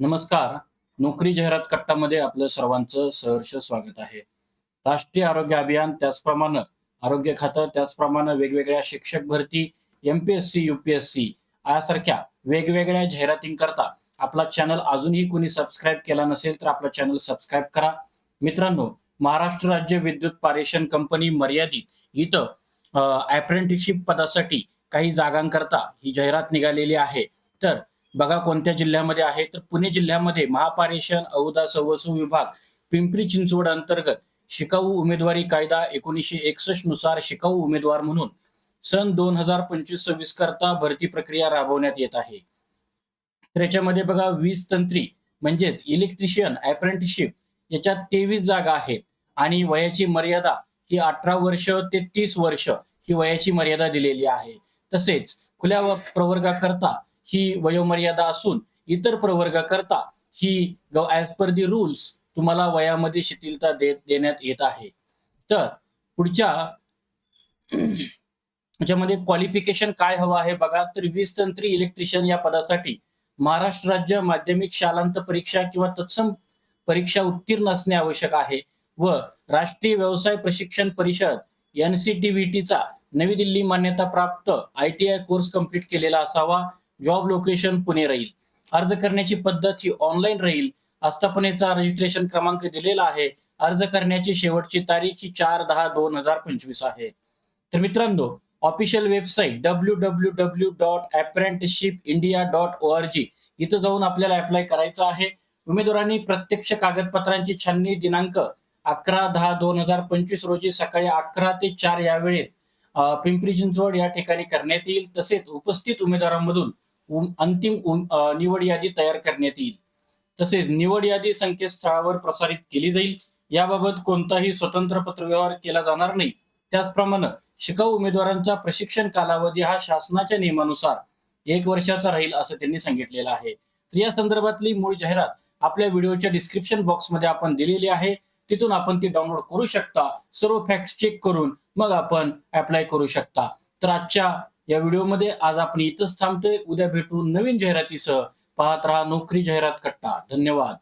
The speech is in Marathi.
नमस्कार. नोकरी जाहिरात कट्टामध्ये आपलं सर्वांचं सहर्ष स्वागत आहे. राष्ट्रीय आरोग्य अभियान त्याचप्रमाणे आरोग्य खातं त्याचप्रमाणे वेगवेगळ्या शिक्षक भरती एमपीएससी युपीएससी यासारख्या वेगवेगळ्या जाहिरातींकरता आपला चॅनल अजूनही कोणी सबस्क्राईब केला नसेल तर आपला चॅनल सबस्क्राईब करा. मित्रांनो महाराष्ट्र राज्य विद्युत पारेषण कंपनी मर्यादित इथं अप्रेंटिसशिप पदासाठी काही जागांकरता ही जाहिरात निघालेली आहे. तर बघा कोणत्या जिल्ह्यामध्ये आहे. तर पुणे जिल्ह्यामध्ये महापारेषण औदा सवसू विभाग पिंपरी चिंचवड अंतर्गत शिकाऊ उमेदवारी कायदा एकोणीसशे एकसष्टनुसार शिकाऊ उमेदवार म्हणून सन दोन हजार पंचवीस सव्वीस करता भरती प्रक्रिया राबवण्यात येत आहे. तर याच्यामध्ये बघा वीस तंत्री म्हणजेच इलेक्ट्रिशियन अप्रेंटिसशिप याच्यात तेवीस जागा आहेत. आणि वयाची मर्यादा ही अठरा वर्ष ते तीस वर्ष ही वयाची मर्यादा दिलेली आहे. तसेच खुल्या प्रवर्गाकरता ही वयोमर्यादा असून इतर प्रवर्गाकरता ही ॲज पर दी रूल्स तुम्हाला वयामध्ये शिथिलता दे देण्यात येत आहे. तर पुढच्या याच्यामध्ये क्वालिफिकेशन काय हवं आहे बघा. तर वीज तंत्री इलेक्ट्रिशियन या पदासाठी महाराष्ट्र राज्य माध्यमिक शालांत परीक्षा किंवा तत्सम परीक्षा उत्तीर्ण असणे आवश्यक आहे व राष्ट्रीय व्यवसाय प्रशिक्षण परिषद एनसीटीव्हीटीचा नवी दिल्ली मान्यता प्राप्त I T I course complete केलेला असावा. जॉब लोकेशन पुणे राहील. अर्ज करण्याची पद्धत ही ऑनलाईन राहील. आस्थापनेचा रजिस्ट्रेशन क्रमांक दिलेला आहे. अर्ज करण्याची शेवटची तारीख ही चार दहा दोन हजार पंचवीस आहे. तर मित्रांनो official website W W W dot apprenticeship India dot O R G इथं जाऊन आपल्याला अप्लाय करायचं आहे. उमेदवारांनी प्रत्यक्ष कागदपत्रांची छाननी दिनांक अकरा दहा दोन हजार पंचवीस रोजी सकाळी अकरा ते चार या वेळेत पिंपरी चिंचवड या ठिकाणी करण्यात येईल. तसेच उपस्थित उमेदवारांमधून अंतिम निवड यादी तयार करण्यात येईल. तसेच निवड यादी संकेतस्थळावर प्रसारित केली जाईल. याबाबत कोणताही स्वतंत्र पत्रव्यवहार केला जाणार नाही. त्याचप्रमाणे शिकाऊ उमेदवारांचा प्रशिक्षण कालावधी हा शासनाच्या नियमानुसार एक वर्षाचा राहील असं त्यांनी सांगितलेलं आहे. तर या संदर्भातली मूळ जाहिरात आपल्या व्हिडिओच्या डिस्क्रिप्शन बॉक्समध्ये आपण दिलेली आहे. तिथून आपण ती डाउनलोड करू शकता. सर्व फॅक्ट चेक करून मग आपण अप्लाय करू शकता. तर आजच्या या व्हिडिओमध्ये आज आपण इथंच थांबतोय. उद्या भेटू नवीन जाहिरातीसह. पाहत राहा नोकरी जाहिरात कट्टा. धन्यवाद.